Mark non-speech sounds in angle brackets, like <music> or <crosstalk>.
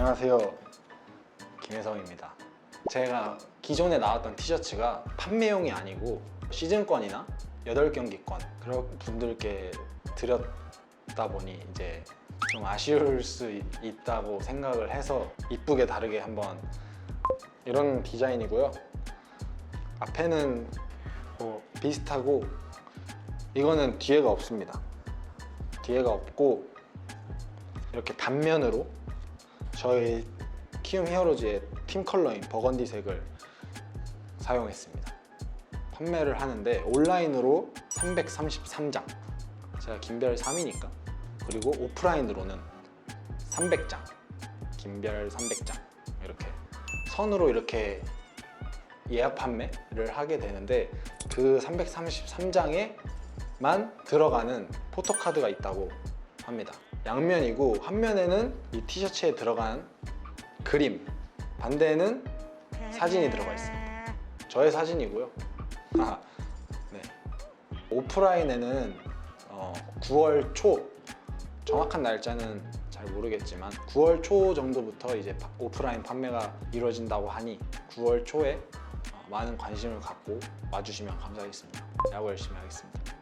안녕하세요. 김혜성입니다. 제가 기존에 나왔던 티셔츠가 판매용이 아니고 시즌권이나 8경기권 그런 분들께 드렸다 보니 이제 좀 아쉬울 수 있- 있다고 생각을 해서 이쁘게 다르게 한번 이런 디자인이고요. 앞에는 뭐 비슷하고 이거는 뒤에가 없습니다. 뒤에가 없고 이렇게 단면으로 저희 키움 히어로즈의 팀 컬러인 버건디색을 사용했습니다. 판매를 하는데 온라인으로 333장. 제가 김별 3위니까. 그리고 오프라인으로는 300장. 김별 300장. 이렇게 선으로 이렇게 예약 판매를 하게 되는데 그 333장에만 들어가는 포토카드가 있다고 합니다. 양면이고 한 면에는 이 티셔츠에 들어간 그림, 반대에는 사진이 들어가 있습니다. 저의 사진이고요. <laughs> 아, 네. 오프라인에는 어, 9월 초 정확한 날짜는 잘 모르겠지만 9월 초 정도부터 이제 파- 오프라인 판매가 이루어진다고 하니 9월 초에 어, 많은 관심을 갖고 와주시면 감사하겠습니다. 야구 열심히 하겠습니다.